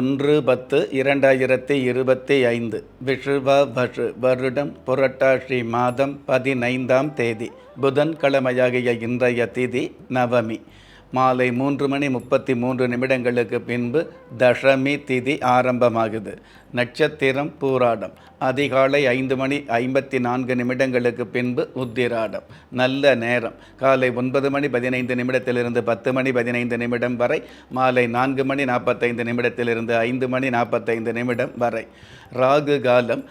ஒன்று பத்து இரண்டாயிரத்தி இருபத்தி ஐந்து. விஷுவ வஷு வருடம் புரட்டாசி மாதம் பதினைந்தாம் தேதி. புதன்கிழமையாகிய இன்றைய திதி நவமி. மாலை மூன்று மணி முப்பத்தி மூன்று நிமிடங்களுக்கு பின்பு தசமி திதி ஆரம்பமாகுது. நட்சத்திரம் பூராடம். அதிகாலை ஐந்து மணி ஐம்பத்தி நான்கு நிமிடங்களுக்கு பின்பு உத்திராடம். நல்ல நேரம். காலை ஒன்பது மணி பதினைந்து நிமிடத்திலிருந்து பத்து மணி பதினைந்து நிமிடம் வரை மாலை நான்கு மணி நாற்பத்தைந்து நிமிடத்திலிருந்து ஐந்து மணி நாற்பத்தைந்து நிமிடம் வரை. ராகு காலம்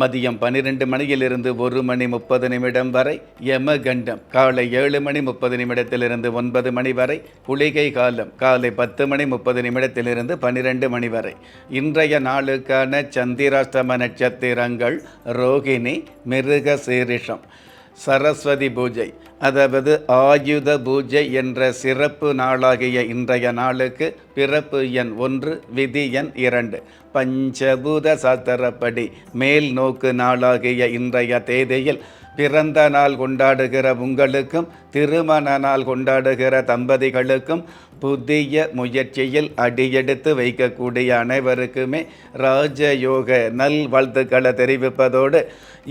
மதியம் பன்னிரெண்டு மணியிலிருந்து ஒரு மணி முப்பது நிமிடம் வரை யமகண்டம். காலை ஏழு மணி முப்பது நிமிடத்திலிருந்து ஒன்பது மணி வரை குளிகை காலம். காலை பத்து மணி முப்பது நிமிடத்திலிருந்து பன்னிரெண்டு மணி வரை. இன்றைய நாளுக்கான சந்திராஷ்டம நட்சத்திரங்கள் ரோகிணி மிருக சீரிஷம் சரஸ்வதி பூஜை அதாவது ஆயுத பூஜை என்ற சிறப்பு நாளாகிய இன்றைய நாளுக்கு பிறப்பு எண் ஒன்று விதி எண் இரண்டு. பஞ்சபூத சாத்திரப்படி மேல் நோக்கு நாளாகிய இன்றைய தேதியில் பிறந்த நாள் கொண்டாடுகிற உங்களுக்கும் திருமண நாள் கொண்டாடுகிற தம்பதிகளுக்கும் புதிய முயற்சியில் அடியெடுத்து வைக்கக்கூடிய அனைவருக்குமே ராஜயோக நல் வாழ்த்துக்களை தெரிவிப்பதோடு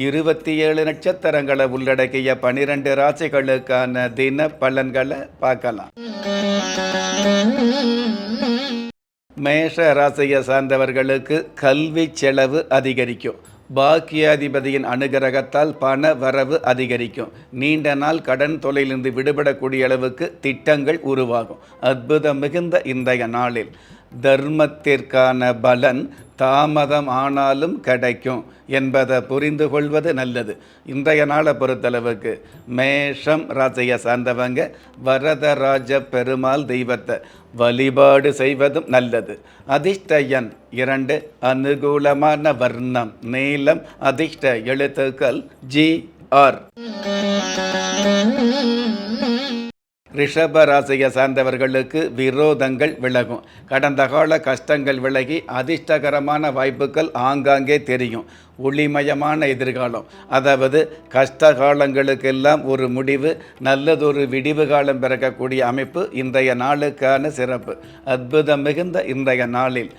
இருபத்தி ஏழு நட்சத்திரங்களை உள்ளடக்கிய பனிரெண்டு ராசிகள் உங்களுக்கான தின பலன்களை பார்க்கலாம். மேஷ ராசியை சார்ந்தவர்களுக்கு கல்வி செலவு அதிகரிக்கும். பாக்கியாதிபதியின் அனுகிரகத்தால் பண வரவு அதிகரிக்கும். நீண்ட நாள் கடன் தொலையிலிருந்து விடுபடக்கூடிய அளவுக்கு திட்டங்கள் உருவாகும். அற்புதம் மிகுந்த இன்றைய நாளில். தர்மத்திற்கான பலன் தாமதம் ஆனாலும் கிடைக்கும் என்பதை புரிந்து கொள்வது நல்லது. இன்றைய நாளை பொறுத்தளவுக்கு மேஷம் ராசியை சார்ந்தவங்க வரதராஜ பெருமாள் தெய்வத்தை வழிபாடு செய்வதும் நல்லது. அதிர்ஷ்ட எண் இரண்டு அனுகூலமான வர்ணம் நீளம் அதிர்ஷ்ட எழுத்துக்கள் ஜி ஆர். ரிஷப ராசியை சார்ந்தவர்களுக்கு விரோதங்கள் விலகும். கடந்த கால கஷ்டங்கள் விலகி அதிர்ஷ்டகரமான வாய்ப்புகள் ஆங்காங்கே தெரியும். ஒளிமயமான எதிர்காலம். அதாவது கஷ்ட காலங்களுக்கெல்லாம் ஒரு முடிவு நல்லதொரு விடிவு காலம் பிறக்கக்கூடிய அமைப்பு இன்றைய நாளுக்கான சிறப்பு. அற்புதம் மிகுந்த இன்றைய நாளில்.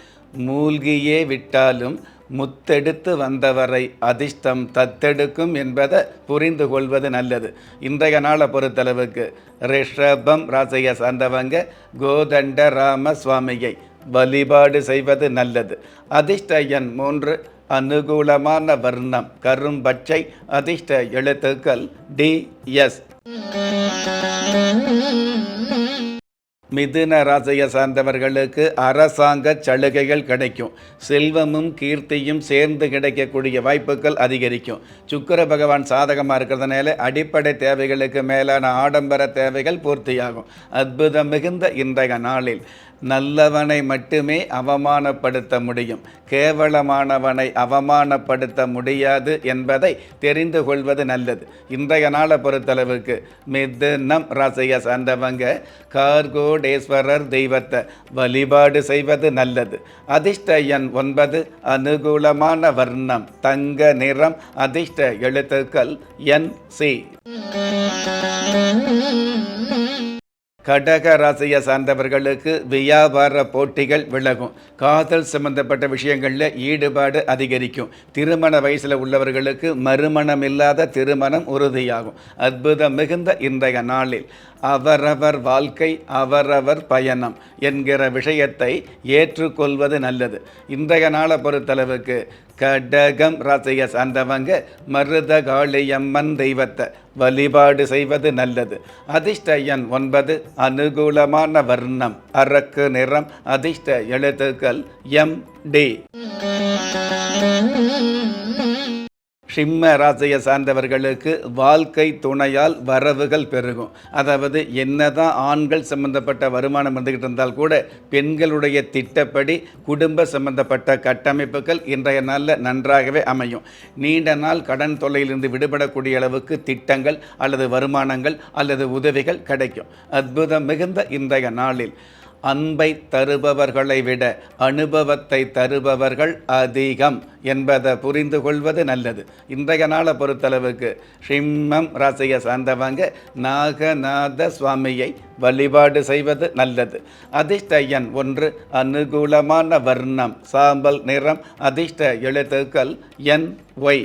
மூழ்கியே விட்டாலும் முத்தெடுத்து வந்தவரை அதிர்ஷ்டம் தத்தெடுக்கும் என்பதை புரிந்து கொள்வது நல்லது. இன்றைய நாளை பொறுத்தளவுக்கு ரிஷபம் ராசியை சார்ந்தவங்க கோதண்ட ராம சுவாமியை வழிபாடு செய்வது நல்லது. அதிர்ஷ்ட எண் மூன்று அனுகூலமான வர்ணம் கரும்பச்சை அதிர்ஷ்ட எழுத்துக்கள் டி எஸ். மிதுன ராசியை சார்ந்தவர்களுக்கு அரசாங்க சலுகைகள் கிடைக்கும். செல்வமும் கீர்த்தியும் சேர்ந்து கிடைக்கக்கூடிய வாய்ப்புகள் அதிகரிக்கும். சுக்கர பகவான் சாதகமாக இருக்கிறதுனால அடிப்படை தேவைகளுக்கு மேலான ஆடம்பர தேவைகள் பூர்த்தியாகும். அற்புதம் மிகுந்த இன்றைய நாளில். நல்லவனை மட்டுமே அவமானப்படுத்த முடியும். கேவலமானவனை அவமானப்படுத்த முடியாது என்பதை தெரிந்து கொள்வது நல்லது. இன்றைய நாளை பொறுத்தளவுக்கு மிதுனம் ரசைய சார்ந்தவங்க கார்கோடேஸ்வரர் தெய்வத்தை வழிபாடு செய்வது நல்லது. அதிர்ஷ்ட எண் ஒன்பது அனுகூலமான வர்ணம் தங்க நிறம் அதிர்ஷ்ட எழுத்துக்கள் என் சி. கடக ராசியை சார்ந்தவர்களுக்கு வியாபார போட்டிகள் விலகும். காதல் சம்பந்தப்பட்ட விஷயங்களில் ஈடுபாடு அதிகரிக்கும். திருமண வயசில் உள்ளவர்களுக்கு மறுமணம் இல்லாத திருமணம் உறுதியாகும். அற்புதம் மிகுந்த இன்றைய நாளில். அவரவர் வாழ்க்கை அவரவர் பயணம் என்கிற விஷயத்தை ஏற்றுக்கொள்வது நல்லது. இன்றைய நாளை பொறுத்தளவுக்கு கடகம் ராசியை சார்ந்தவங்க மருதகாளியம்மன் தெய்வத்தை வழிபாடு செய்வது நல்லது. அதிர்ஷ்ட எண் ஒன்பது அனுகூலமான வர்ணம். அரக்கு நிறம் அதிர்ஷ்ட எழுத்துக்கள் எம் டி சிம்ம ராசியை சார்ந்தவர்களுக்கு வாழ்க்கை துணையால் வரவுகள் பெருகும். அதாவது என்னதான் ஆண்கள் சம்பந்தப்பட்ட வருமானம் வந்துக்கிட்டு இருந்தால் கூட பெண்களுடைய திட்டப்படி குடும்ப சம்பந்தப்பட்ட கட்டமைப்புகள் இன்றைய நாளில் நன்றாகவே அமையும். நீண்ட நாள் கடன் தொல்லையிலிருந்து விடுபடக்கூடிய அளவுக்கு திட்டங்கள் அல்லது வருமானங்கள் அல்லது உதவிகள் கிடைக்கும். அற்புதம் மிகுந்த இன்றைய நாளில். அன்பை தருபவர்களை விட அனுபவத்தை தருபவர்கள் அதிகம் என்பதை புரிந்து கொள்வது நல்லது. இன்றைய நாளை பொறுத்தளவுக்கு சிம்மம் ராசியை சார்ந்தவங்க நாகநாத சுவாமியை வழிபாடு செய்வது நல்லது. அதிர்ஷ்ட எண் ஒன்று அனுகூலமான வர்ணம் சாம்பல் நிறம் அதிர்ஷ்ட எழுத்துக்கள் என் ஒய்.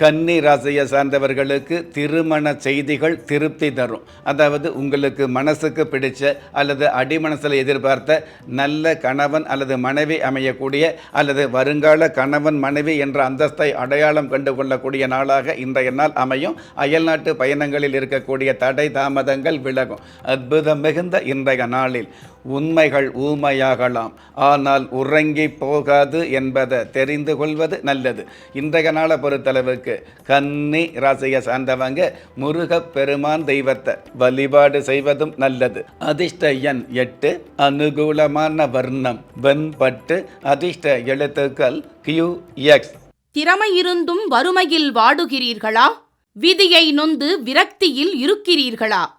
கன்னி ராசியை சார்ந்தவர்களுக்கு திருமண செய்திகள் திருப்தி தரும். அதாவது உங்களுக்கு மனசுக்கு பிடிச்ச அல்லது அடிமனசில் எதிர்பார்த்த நல்ல கணவன் அல்லது மனைவி அமையக்கூடிய அல்லது வருங்கால கணவன் மனைவி என்ற அந்தஸ்தை அடையாளம் கண்டு கொள்ளக்கூடிய நாளாக இன்றைய நாள் அமையும். அயல்நாட்டு பயணங்களில் இருக்கக்கூடிய தடை தாமதங்கள் விலகும். அற்புதம் மிகுந்த இன்றைய நாளில். உண்மைகள் ஊமையாகலாம். ஆனால் உறங்கி போகாது என்பதை தெரிந்து கொள்வது நல்லது. இன்றைய நாளை பொறுத்தளவுக்கு கன்னி ராசியை சார்ந்தவங்க முருகப் பெருமான் தெய்வத்தை வழிபாடு செய்வதும் நல்லது. அதிர்ஷ்ட எண் எட்டு அனுகூலமான வர்ணம் வெண்பட்டு அதிர்ஷ்ட எழுத்துக்கள் கியூ எக்ஸ். திறமை இருந்தும் வறுமையில் வாடுகிறீர்களா? விதியை நொந்து விரக்தியில் இருக்கிறீர்களா?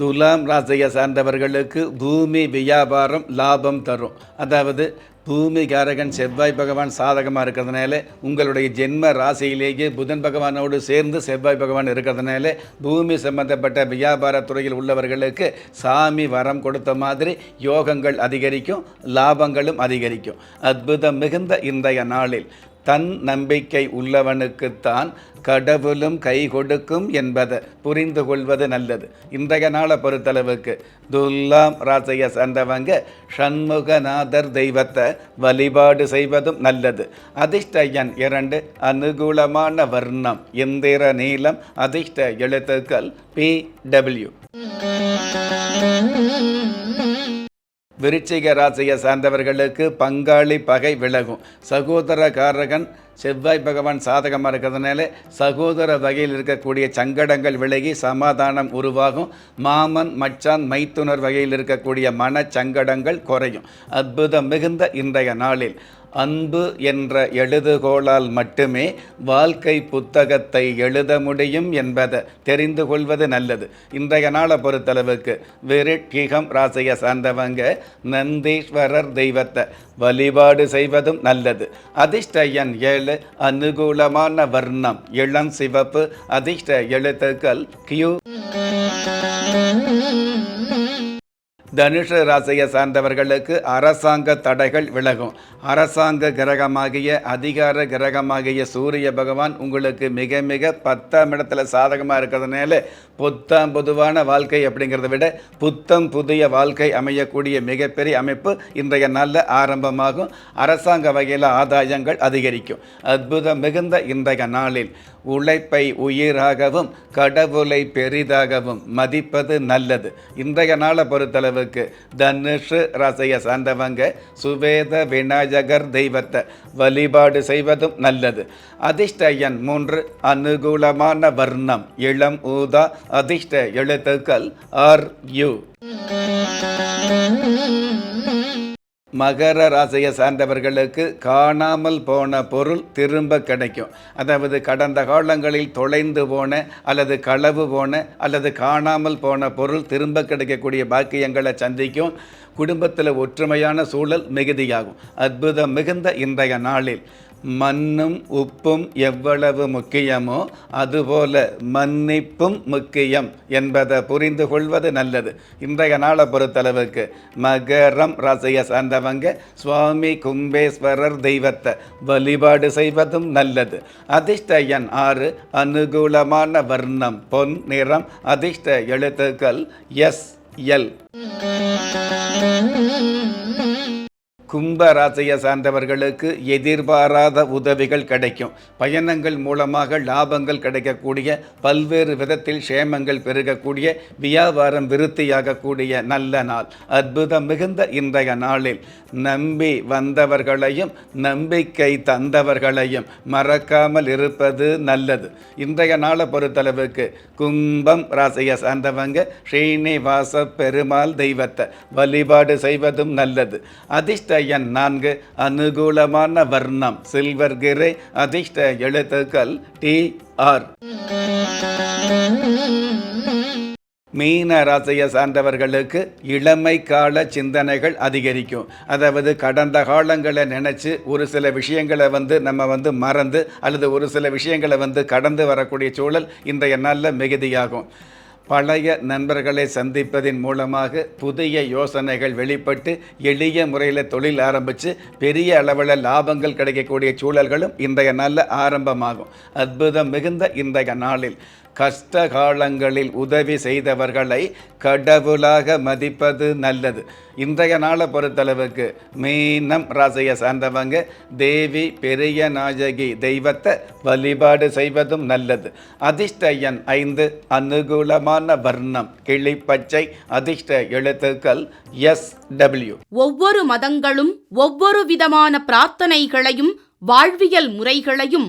துலாம் ராசியை சார்ந்தவர்களுக்கு பூமி வியாபாரம் லாபம் தரும். அதாவது பூமி காரகன் செவ்வாய் பகவான் சாதகமாக இருக்கிறதுனால உங்களுடைய ஜென்ம ராசியிலேயே புதன் பகவானோடு சேர்ந்து செவ்வாய் பகவான் இருக்கிறதுனால பூமி சம்பந்தப்பட்ட வியாபார துறையில் உள்ளவர்களுக்கு சாமி வரம் கொடுத்த மாதிரி யோகங்கள் அதிகரிக்கும் லாபங்களும் அதிகரிக்கும். அற்புதம் மிகுந்த இன்றைய நாளில். தன் நம்பிக்கை உள்ளவனுக்குத்தான் கடவுளும் கை கொடுக்கும் என்பதை புரிந்து கொள்வது நல்லது. இன்றைய நாளை பொறுத்தளவுக்கு துல்லாம் ராசைய சேர்ந்தவங்க சண்முகநாதர் தெய்வத்தை வழிபாடு செய்வதும் நல்லது. அதிர்ஷ்ட எண் இரண்டு அனுகூலமான வர்ணம் இந்திர நீளம் அதிர்ஷ்ட எழுத்துக்கள் பி டபிள்யூ விருச்சிக ராசியை சார்ந்தவர்களுக்கு பங்காளி பகை விலகும். சகோதரகாரகன் செவ்வாய் பகவான் சாதகமாக இருக்கிறதுனால சகோதர வகையில் இருக்கக்கூடிய சங்கடங்கள் விலகி சமாதானம் உருவாகும். மாமன் மச்சான் மைத்துனர் வகையில் இருக்கக்கூடிய மனச்சங்கடங்கள் குறையும். அற்புதம் மிகுந்த இன்றைய நாளில். அன்பு என்ற எழுதுகோளால் மட்டுமே வாழ்க்கை புத்தகத்தை எழுத முடியும் என்பதை தெரிந்து கொள்வது நல்லது. இன்றைய நாளை பொறுத்தளவுக்கு விருட்கிகம் ராசியை சார்ந்தவங்க நந்தீஸ்வரர் தெய்வத்தை வழிபாடு செய்வதும் நல்லது. அதிர்ஷ்ட எண் ஏழு அனுகூலமான வர்ணம் இளம் சிவப்பு. அதிர்ஷ்ட எழுத்துக்கள் கியூ. தனுஷ ராசியை சார்ந்தவர்களுக்கு அரசாங்க தடைகள் விலகும். அரசாங்க கிரகமாகிய அதிகார கிரகமாகிய சூரிய பகவான் உங்களுக்கு மிக மிக பத்தாம் இடத்துல சாதகமாக இருக்கிறதுனால புத்தாம் பொதுவான வாழ்க்கை அப்படிங்கிறத விட புத்தம் புதிய வாழ்க்கை அமையக்கூடிய மிகப்பெரிய அமைப்பு இன்றைய நல்ல ஆரம்பமாகும். அரசாங்க வகையில் ஆதாயங்கள் அதிகரிக்கும். அற்புதம் மிகுந்த இன்றைய நாளில் உழைப்பை உயிராகவும் கடவுளை பெரிதாகவும் மதிப்பது நல்லது. இன்றைய நாளை பொறுத்தளவுக்கு தனுஷு ரசைய சார்ந்தவங்க சுவேத விநாயகர் தெய்வத்தை வழிபாடு செய்வதும் நல்லது. அதிர்ஷ்ட எண் மூன்று அனுகூலமான வர்ணம் இளம் ஊதா அதிர்ஷ்ட எழுத்துக்கள் ஆர் யு. மகர ராசியை சார்ந்தவர்களுக்கு காணாமல் போன பொருள் திரும்ப கிடைக்கும். அதாவது கடந்த காலங்களில் தொலைந்து போன அல்லது களவு போன அல்லது காணாமல் போன பொருள் திரும்ப கிடைக்கக்கூடிய பாக்கியங்களை சந்திக்கும். குடும்பத்தில் ஒற்றுமையான சூழல் மிகுதியாகும். அற்புதம் மிகுந்த இன்றைய நாளில் மண்ணும் உப்பும் எவ்வளவு முக்கியமோ அதுபோல மன்னிப்பும் முக்கியம் என்பதை புரிந்து கொள்வது நல்லது. இன்றைய நாளை பொறுத்தளவுக்கு மகரம் ராசியை சார்ந்தவங்க சுவாமி கும்பேஸ்வரர் தெய்வத்தை வழிபாடு செய்வதும் நல்லது. அதிர்ஷ்ட எண் ஆறு அனுகூலமான வர்ணம் பொன் நிறம் அதிர்ஷ்ட எழுத்துக்கள் எஸ் எல். கும்ப ராசியை சார்ந்தவர்களுக்கு எதிர்பாராத உதவிகள் கிடைக்கும். பயணங்கள் மூலமாக லாபங்கள் கிடைக்கக்கூடிய பல்வேறு விதத்தில் க்ஷேமங்கள் பெருகக்கூடிய வியாபாரம் விருத்தியாகக்கூடிய நல்ல நாள். அற்புதம் மிகுந்த இன்றைய நாளில் நம்பி வந்தவர்களையும் நம்பிக்கை தந்தவர்களையும் மறக்காமல் இருப்பது நல்லது. இன்றைய நாளை பொறுத்தளவுக்கு கும்பம் ராசியை சார்ந்தவங்க ஸ்ரீனிவாச பெருமாள் தெய்வத்தை வழிபாடு செய்வதும் நல்லது. அதிர்ஷ்ட எண் நான்கு அனுகூலமான வர்ணம். சில்வர் கிரே அதிர்ஷ்ட எழுத்துக்கள் டி ஆர். மீன ராசியை சார்ந்தவர்களுக்கு இளமை கால சிந்தனைகள் அதிகரிக்கும். அதாவது கடந்த காலங்களை நினச்சி ஒரு சில விஷயங்களை வந்து நம்ம வந்து மறந்து அல்லது ஒரு சில விஷயங்களை வந்து கடந்து வரக்கூடிய சூழல் இன்றைய நாளில் மிகுதியாகும். பழைய நண்பர்களை சந்திப்பதின் மூலமாக புதிய யோசனைகள் வெளிப்பட்டு எளிய முறையில் தொழில் ஆரம்பித்து பெரிய அளவில் லாபங்கள் கிடைக்கக்கூடிய சூழல்களும் இன்றைய நாளில் ஆரம்பமாகும். அற்புதம் மிகுந்த இன்றைய நாளில். கஷ்ட காலங்களில் உதவி செய்தவர்களை கடவுளாக மதிப்பது நல்லது. இன்றைய நாளை பொறுத்தளவுக்கு மீனம் ராசியை சார்ந்தவங்க தேவி பெரிய நாயகி தெய்வத்தை வழிபாடு செய்வதும் நல்லது. அதிர்ஷ்ட எண் ஐந்து அனுகூலமான வர்ணம் கிளிப்பச்சை அதிர்ஷ்ட எழுத்துக்கள் எஸ் டபிள்யூ ஒவ்வொரு மதங்களும் ஒவ்வொரு விதமான பிரார்த்தனைகளையும் வாழ்வியல் முறைகளையும்